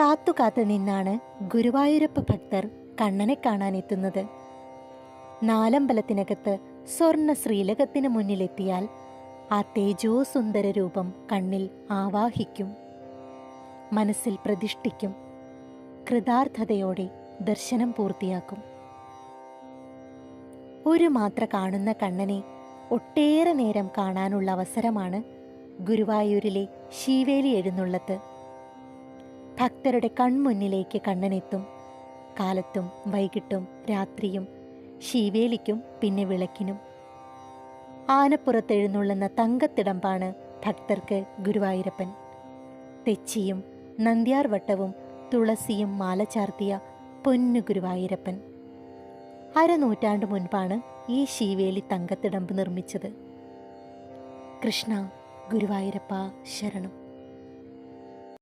കാത്തു കാത്തു നിന്നാണ് ഗുരുവായൂരപ്പ ഭക്തർ കണ്ണനെ കാണാനെത്തുന്നത്. നാലമ്പലത്തിനകത്ത് സ്വർണ ശ്രീലകത്തിന് മുന്നിലെത്തിയാൽ ആ തേജോസുന്ദര രൂപം കണ്ണിൽ ആവാഹിക്കും. മനസ്സിൽ പ്രതിഷ്ഠിക്കും. കൃതാർത്ഥതയോടെ ദർശനം പൂർത്തിയാക്കും. ഒരു മാത്ര കാണുന്ന കണ്ണനെ ഒട്ടേറെ നേരം കാണാനുള്ള അവസരമാണ് ഗുരുവായൂരിലെ ശീവേലി എഴുന്നള്ളത്ത് ഭക്തരുടെ കൺമുന്നിലേക്ക് കണ്ണനെത്തും. കാലത്തും വൈകിട്ടും രാത്രിയും ശീവേലിക്കും പിന്നെ വിളക്കിനും. ആനപ്പുറത്തെഴുന്നള്ളുന്ന തങ്കത്തിടമ്പാണ് ഭക്തർക്ക് ഗുരുവായൂരപ്പൻ. തെച്ചിയും നന്ദ്യാർ വട്ടവും തുളസിയും മാല ചാർത്തിയ പൊന്നു ഗുരുവായൂരപ്പൻ. അരനൂറ്റാണ്ട് മുൻപാണ് ഈ ശീവേലി തങ്കത്തിടമ്പ് നിർമ്മിച്ചത്. കൃഷ്ണ ഗുരുവായൂരപ്പ ശരണം.